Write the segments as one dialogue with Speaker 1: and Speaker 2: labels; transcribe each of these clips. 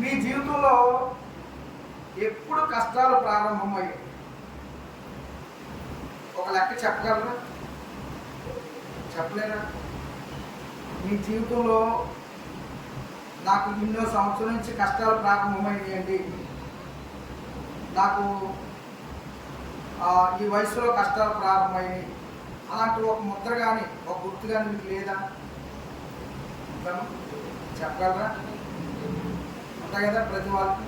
Speaker 1: మీ జీవితంలో ఎప్పుడు కష్టాలు ప్రారంభమయ్యాయి? ఒక లెక్క చెప్పగలరా? చెప్పలేరా మీ జీవితంలో నాకు ఎన్నో సంవత్సరం నుంచి కష్టాలు ప్రారంభమయ్యాయండి. నాకు ఈ వయసులో కష్టాలు ప్రారంభమైనాయి అలాంటి ఒక ముద్ర కానీ ఒక గుర్తు కానీ మీకు లేదా? చెప్పగలరా? ఉంటాయి కదా ప్రతి వాళ్ళకి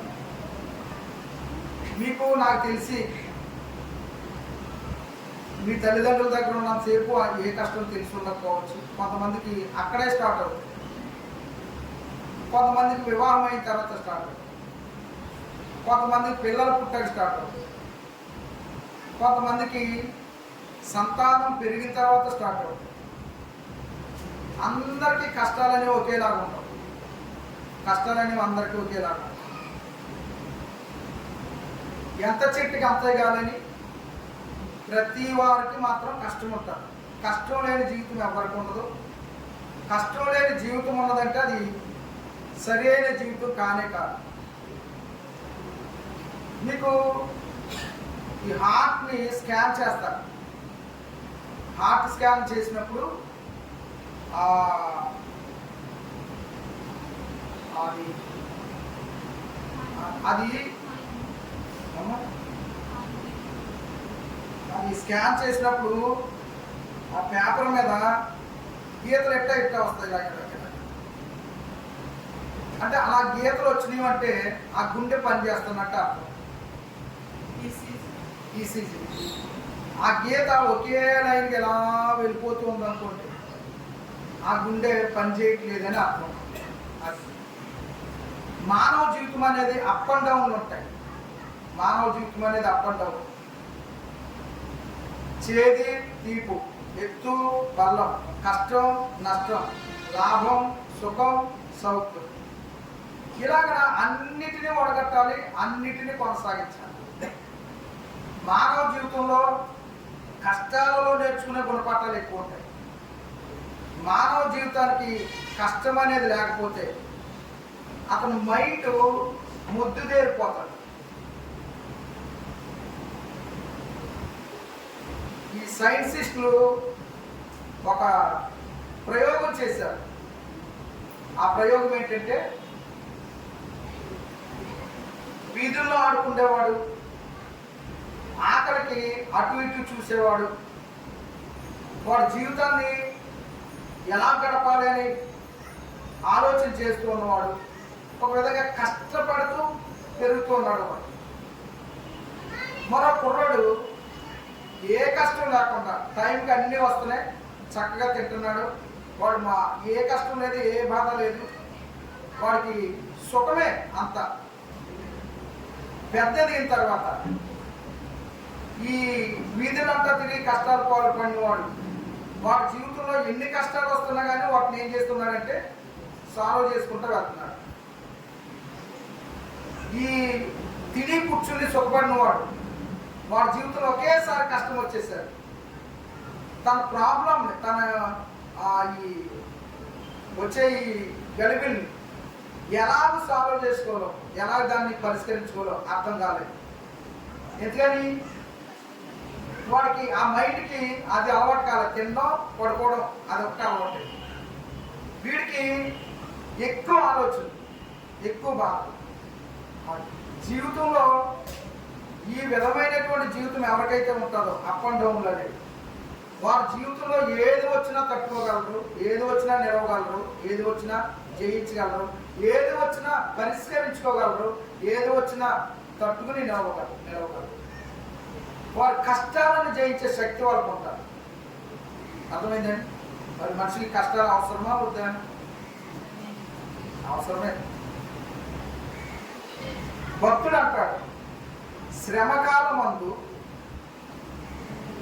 Speaker 1: మీకు నాకు తెలిసి మీ తల్లిదండ్రుల దగ్గర ఉన్నంతసేపు ఏ కష్టం తెలిసి ఉండకపోవచ్చు. కొంతమందికి అక్కడే స్టార్ట్ అవుతుంది. కొంతమందికి వివాహం అయిన తర్వాత స్టార్ట్ అవుతుంది. కొంతమందికి పిల్లలు పుట్టక స్టార్ట్ అవుతుంది. కొంతమందికి సంతానం పెరిగిన తర్వాత స్టార్ట్ అవుతుంది. అందరికీ కష్టాలనే ఒకేలాగా ఉంటాయి. కష్టాలనేవి అందరికీ ఒకేలాగా. ఎంత చెట్టుకి అంతే కాదని ప్రతి వారికి మాత్రం కష్టం ఉంటుంది. కష్టం లేని జీవితం ఎవరికి ఉండదు. కష్టం లేని జీవితం ఉన్నదంటే అది సరైన జీవితం కానే కాదు. మీకు ఈ హార్ట్ని స్కాన్ చేస్తారు హార్ట్ స్కాన్ చేసినప్పుడు అది అది? అది స్కాన్ చేసినప్పుడు ఆ పేపర్ మీద గీతలు ఎట్టా ఎట్టా వస్తాయి. అంటే అలా గీతలు వచ్చినాయి అంటే ఆ గుండె పని చేస్తున్నట్టు అర్థం ఈసీజీ ఆ గీత ఒకే లైన్కి ఎలా వెళ్ళిపోతూ ఉందనుకోండి ఆ గుండె పని చేయట్లేదని అర్థం అది. మానవ జీవితం అనేది అప్ అండ్ డౌన్ ఉంటాయి. మానవ జీవితం అనేది అప్ అండ్ డౌన్ చేది తీపు ఎత్తు బల్లం కష్టం నష్టం లాభం సుఖం సౌఖ్యం. ఇలాగ అన్నిటినీ ఒడగట్టాలి అన్నిటినీ కొనసాగించాలి. మానవ జీవితంలో కష్టాలలో నేర్చుకునే గుణపాఠాలు ఎక్కువ ఉంటాయి. మానవ జీవితానికి కష్టం అనేది లేకపోతే అతని మైండ్ ముద్దుదేరిపోతాడు ఈ సైంటిస్టులు ఒక ప్రయోగం చేశారు. ఆ ప్రయోగం ఏంటంటే వీధుల్లో ఆడుకునేవాడు ఆకలికి అటు ఇటు చూసేవాడు వాడి జీవితాన్ని ఎలా గడపాలి అని ఆలోచన చేస్తూ ఉన్నవాడు ఒక విధంగా కష్టపడుతూ పెరుగుతూ ఉన్నాడు వాడు. మరో కుర్రాడు ఏ కష్టం లేకుండా టైంకి అన్నీ వస్తున్నాయి చక్కగా తింటున్నాడు. వాడు మా ఏ కష్టం లేదు ఏ బాధ లేదు. వాడికి సుఖమే అంత. పెద్ద దిగిన తర్వాత ఈ వీధులంతా తిరిగి కష్టాలు పాల్పడిన వాడు వాడి జీవితంలో ఎన్ని కష్టాలు వస్తున్నా కానీ వాటిని ఏం చేస్తున్నాడంటే సాల్వ్ చేసుకుంటూ వెళ్తున్నాడు. ఈ తిని కూర్చుని సుఖపడిన వాడు వాడి జీవితంలో ఒకేసారి కష్టం వచ్చేసాడు. తన ప్రాబ్లం తన ఆ, ఈ వచ్చే ఈ గలిబిల్ని ఎలాగ సాల్వ్ చేసుకోవాలో ఎలా దాన్ని పరిష్కరించుకోవాలో అర్థం కాలేదు. ఎందుకని? వాడికి ఆ మైండ్కి అది అలవాటు కాలేదు తినడం పడుకోవడం అది ఒకటి అలవాటు. వీడికి ఎక్కువ ఆలోచన ఎక్కువ బాధ. జీవితంలో ఈ విధమైనటువంటి జీవితం ఎవరికైతే ఉంటుందో అప్ అండ్ డౌన్లు అనేది వారి జీవితంలో ఏది వచ్చినా తట్టుకోగలరు ఏది వచ్చినా నిలవగలరు ఏది వచ్చినా జయించగలరు ఏది వచ్చినా పరిష్కరించుకోగలరు ఏది వచ్చినా తట్టుకుని నిలవగలరు నిలవగలరు. వారి కష్టాలను జయించే శక్తి వాళ్ళకు ఉంటారు అర్థమైందండి? మరి మనిషికి కష్టాలు అవసరమా వద్దా? అవసరమే. భక్తుడు అంటాడు శ్రమకాలమందు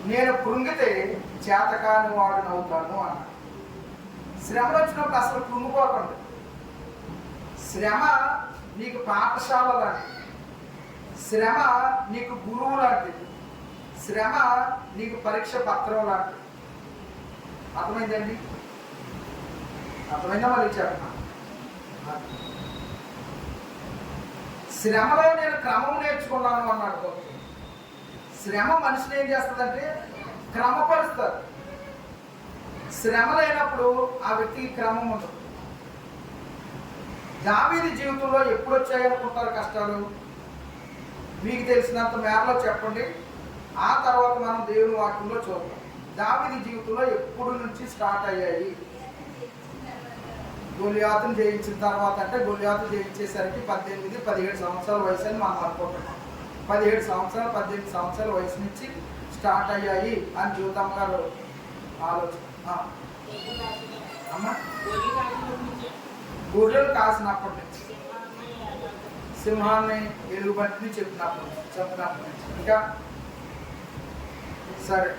Speaker 1: నేను కృంగితే చేతకాని వాడిని అవుతాను అన్నాడు శ్రమ వచ్చినప్పుడు అసలు కృంగిపోకండి. శ్రమ నీకు పాఠశాల లాంటిది. శ్రమ నీకు గురువు లాంటిది. శ్రమ నీకు పరీక్ష పత్రం లాంటిది. అర్థమైందండి? అర్థమైందా మళ్ళీ చెప్పండి శ్రమలో నేను క్రమం నేర్చుకున్నాను అన్నాడు భక్తుడు. శ్రమ మనిషిని ఏం చేస్తుందంటే క్రమపరుస్తారు శ్రమ లేనప్పుడు ఆ వ్యక్తికి క్రమం ఉండదు. దావీది జీవితంలో ఎప్పుడు వచ్చాయనుకుంటారు కష్టాలు? మీకు తెలిసినంత మేరలో చెప్పండి. ఆ తర్వాత మనం దేవుని వాక్యంలో చూద్దాం. దావీది జీవితంలో ఎప్పుడు నుంచి స్టార్ట్ అయ్యాయి? గొలియాతును జయించిన తర్వాత అంటే గోలియాతు జయించేసరికి పద్దెనిమిది పదిహేడు సంవత్సరాల వయసు అని మనం అనుకుంటున్నాం పదిహేడు సంవత్సరాలు పద్దెనిమిది సంవత్సరాల వయసు నుంచి స్టార్ట్ అయ్యాయి అని జీవితం గారు ఆలోచన. అమ్మా. గొర్రెలు కాసినప్పటి నుంచి. సింహాన్ని ఎలుగుబంటిని చెప్పినప్పుడు చెప్పినప్పటి నుంచి. ఇంకా? సరే.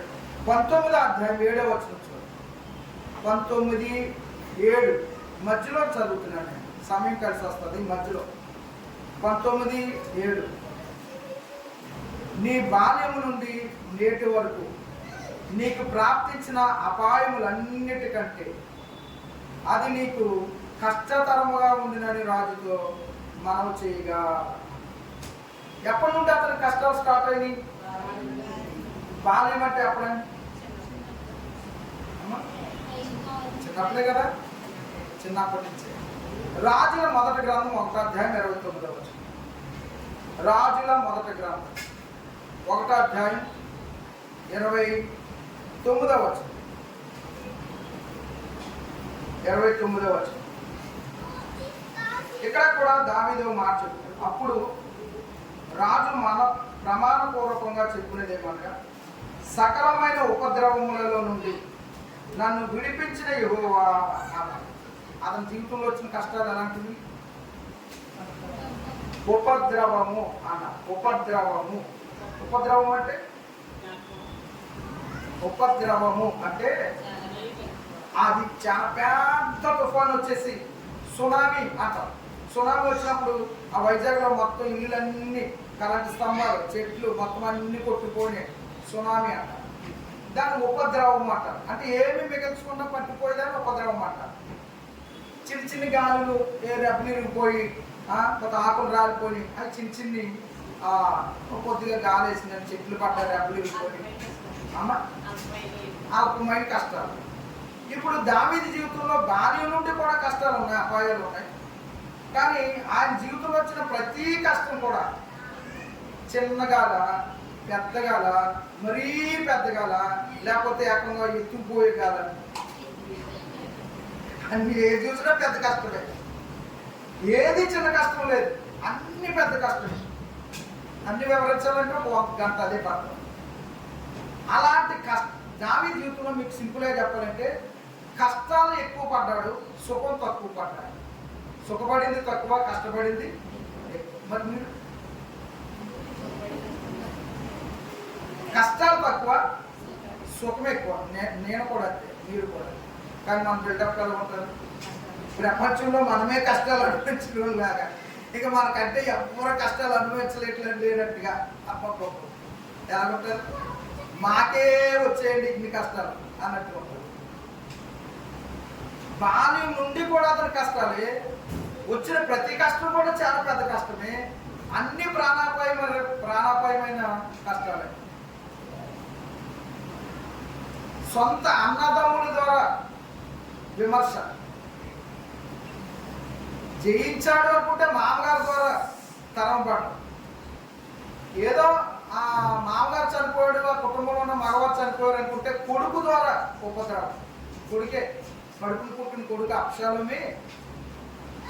Speaker 1: పంతొమ్మిది అధ్యాయం ఏడవ వచ్చిన చూడు పంతొమ్మిది ఏడు. మధ్యలో చదువుతున్నాను. నేను సమయం కలిసి వస్తుంది. మధ్యలో. పంతొమ్మిది ఏడు. నీ బాల్యం నుండి నేటి వరకు నీకు ప్రాప్తించిన అపాయములన్నిటికంటే అది నీకు కష్టతరముగా ఉండినని రాజుతో మనం చేయగా. ఎప్పటి నుండి అతని కష్టాలు స్టార్ట్ అయినాయి? బాల్యం అంటే ఎప్పుడని చిన్నప్పుడే కదా? చిన్నప్పటి నుంచి. రాజుల మొదటి గ్రంథం ఒకటాధ్యాయం ఇరవై తొమ్మిదో వచ్చిన రాజుల మొదటి గ్రంథం ఒకటాధ్యాయం ఇరవై తొమ్మిదో వచ్చిన ఇరవై తొమ్మిదో వచ్చిన ఇక్కడ కూడా దావీదు మాట చెప్తాడు అప్పుడు రాజు మన ప్రమాణపూర్వకంగా చెప్పుకునేది ఏమనగా సకలమైన ఉపద్రవములలో నుండి నన్ను విడిపించిన యువ అన్నాడు. అతని జీవితంలో వచ్చిన కష్టాలు ఎలాంటివి? ఉపద్రవము అన్న ఉపద్రవము. ఉపద్రవం అంటే? ఉపద్రవము అంటే అది చాలా పెద్ద తుఫాన్ వచ్చేసి సునామీ అంటారు సునామీ వచ్చినప్పుడు ఆ వైజాగ్లో మొత్తం ఇళ్ళన్నీ కరెంటు స్తంభాలు చెట్లు మొత్తం అన్ని కొట్టుకొని సునామీ అంటారు దాన్ని ఉపద్రవం అంటారు. అంటే ఏమి మిగల్చకుండా పట్టుకోలేదని ఉపద్రవం అంటారు. చిన్న చిన్న గాలులు ఏ పోయి కొంత ఆకులు రాలిపోయి అవి చిన్న చిన్ని కొద్దిగా గాలి వేసిందని చెట్లు పడ్డారు రెబ్బలిరిగిపోయి అమ్మ అల్పమైన కష్టాలు. ఇప్పుడు దావీది జీవితంలో బాల్యం నుండి కూడా కష్టాలు ఉన్నాయి అపాయాలు ఉన్నాయి. కానీ ఆయన జీవితంలో వచ్చిన ప్రతి కష్టం కూడా చిన్నగాల పెద్దగాల మరీ పెద్దగాల లేకపోతే ఏకంగా ఎత్తుకుపోయే గాల అన్ని ఏది చూసినా పెద్ద కష్టమే ఏది చిన్న కష్టం లేదు. అన్ని పెద్ద కష్టమే. అన్ని వివరించాలంటే ఒక గంట అదే పడతాం అలాంటి కష్ట దావి జీవితంలో మీకు సింపుల్గా చెప్పాలంటే కష్టాలు ఎక్కువ పడ్డాడు సుఖం తక్కువ పడ్డాడు. సుఖపడింది తక్కువ కష్టపడింది మరి మీరు? కష్టాలు తక్కువ సుఖం ఎక్కువ. నే- నేను కూడా అంతే మీరు కూడా కానీ మన బిల్డప్ కదా ఉంటారు ప్రపంచంలో మనమే కష్టాలు అనుభవించడం లాగా. ఇక మనకంటే ఎవరు కష్టాలు అనుభవించలేట్లేదు లేనట్టుగా అప్పప్ప ఎలా ఉంటారు మాకే వచ్చేయండి ఇన్ని కష్టాలు అన్నట్టు ఉంటారు బాల్యం నుండి కూడా అతని కష్టాలే. వచ్చిన ప్రతి కష్టం కూడా చాలా పెద్ద కష్టమే. అన్ని ప్రాణాపాయమైన ప్రాణాపాయమైన కష్టాలే. సొంత అన్నదమ్ముల ద్వారా విమర్శ. జయించాడు అనుకుంటే మామగారి ద్వారా తరం పడడం ఏదో ఆ మామగారు చనిపోయాడు ఆ కుటుంబంలో ఉన్న మగవారు చనిపోయారు అనుకుంటే కొడుకు ద్వారా ఉపద్రవం కొడుకే కడుపులు పుట్టిన కొడుకు అక్షరాలమే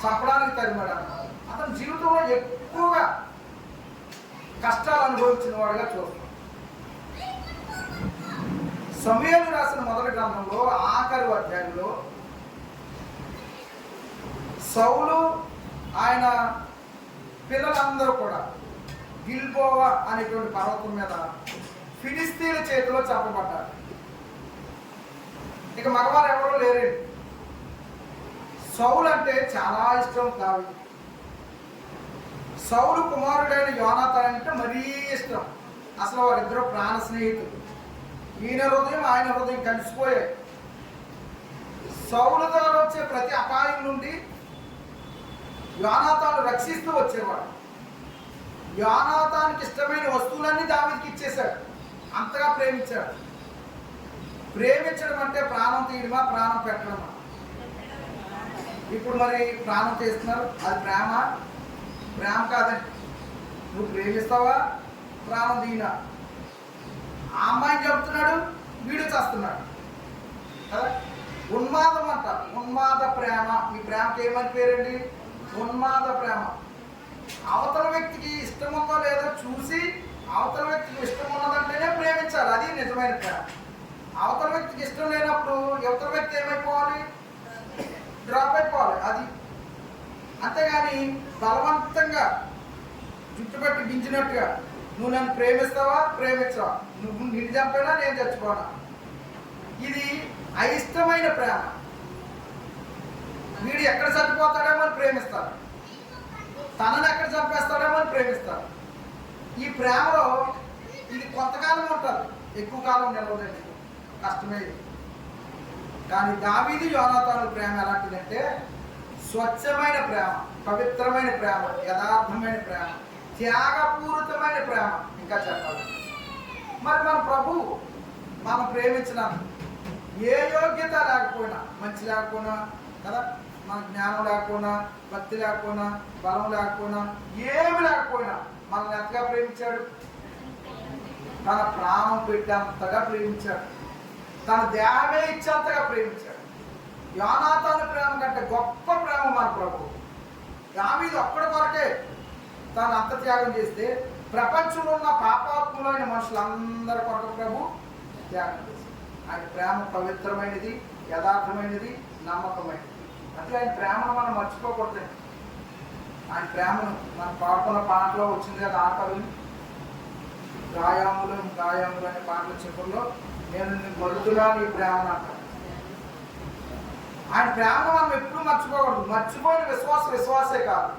Speaker 1: చంపడానికి తరిమాడు అన్నమాట అతని జీవితంలో ఎక్కువగా కష్టాలు అనుభవించిన వాడుగా చూస్తాం. సమయాలు రాసిన మొదటి గ్రంథంలో ఆఖరి అధ్యాయంలో సౌలు ఆయన పిల్లలందరూ కూడా గిల్బోవా అనేటువంటి పర్వతం మీద ఫిలిస్తీన్ల చేతిలో చెప్పబడ్డారు ఇక మగవారు ఎవరూ లేరండి సౌలు అంటే చాలా ఇష్టం దావి సౌలు కుమారుడైన యోనాథన్ అంటే మరీ ఇష్టం. అసలు వారిద్దరూ ప్రాణ స్నేహితులు. ఈయన హృదయం ఆయన హృదయం కలిసిపోయాయి. సౌలు ద్వారా వచ్చే ప్రతి అపాయం నుండి యోనాథాను రక్షిస్తూ వచ్చేవాడు. యోనాతానికి ఇష్టమైన వస్తువులన్నీ దావిదికి ఇచ్చేశాడు. అంతగా ప్రేమించాడు. ప్రేమించడం అంటే ప్రాణం తీయడమా ప్రాణం పెట్టడమా? ఇప్పుడు మరి ప్రాణం చేస్తున్నారు అది ప్రేమ? ప్రేమ కాదండి. నువ్వు ప్రేమిస్తావా? ప్రాణం తీయనా? ఆ అమ్మాయిని చెబుతున్నాడు వీడు చేస్తున్నాడు. కదా? ఉన్మాదం అంట ఉన్మాద ప్రేమ. ఈ ప్రేమకి ఏమని పేరండి? ఉన్మాద ప్రేమ. అవతల వ్యక్తికి ఇష్టం ఉందో లేదో చూసి అవతల వ్యక్తికి ఇష్టం ఉన్నదంటేనే ప్రేమించాలి. అది నిజమైన ప్రేమ. అవతల వ్యక్తికి ఇష్టం లేనప్పుడు యువతల వ్యక్తి ఏమైపోవాలి? డ్రాప్ అయిపోవాలి. అది. అంతేగాని బలవంతంగా జుట్టుపెట్టి గించినట్టుగా నువ్వు నన్ను ప్రేమిస్తావా? ప్రేమించవా? నువ్వు నిన్ను చంపేనా? నేను చచ్చిపోనా? ఇది అయిష్టమైన ప్రేమ. వీడు ఎక్కడ చచ్చిపోతాడేమో అని ప్రేమిస్తారు తనని ఎక్కడ చంపేస్తాడేమో అని ప్రేమిస్తారు ఈ ప్రేమలో ఇది కొంతకాలం ఉంటుంది. ఎక్కువ కాలం నిలవదండి కష్టమే ఇది. కానీ దావీది యోనాతాను ప్రేమ ఎలాంటిదంటే స్వచ్ఛమైన ప్రేమ పవిత్రమైన ప్రేమ యథార్థమైన ప్రేమ త్యాగపూరితమైన ప్రేమ ఇంకా చెప్పాలి. మరి మన ప్రభు మనం ప్రేమించిన ఏ యోగ్యత లేకపోయినా మంచి లేకపోయినా కదా మన జ్ఞానం లేకపోయినా భక్తి లేకపోయినా బలం లేకపోయినా ఏమి లేకపోయినా మనల్ని ఎంతగా ప్రేమించాడు? తన ప్రాణం పెట్టేంతగా ప్రేమించాడు. తన దేహమే ఇచ్చేంతగా ప్రేమించాడు. యోనాతాను ప్రేమ కంటే గొప్ప ప్రేమ మన ప్రభు. దావీదు ఒక్కడి కొరకే తాను అంత త్యాగం చేస్తే ప్రపంచంలో ఉన్న పాపాత్ములైన మనుషులందరి కొరకు ప్రభు త్యాగం చేశాడు. ఆయన ప్రేమ పవిత్రమైనది యథార్థమైనది నమ్మకమైనది. అట్లా ఆయన ప్రేమను మనం మర్చిపోకూడదు. ఆయన ప్రేమను మనం పాడుకున్న పాటలో వచ్చింది కదా ఆటలు గాయాములు గాయాములు అనే పాటల చివరిలో నేను నీ నీ ప్రేమను అంటాను ఆయన ప్రేమను మనం ఎప్పుడు మర్చిపోకూడదు. మర్చిపోయిన విశ్వాస విశ్వాసే కాదు.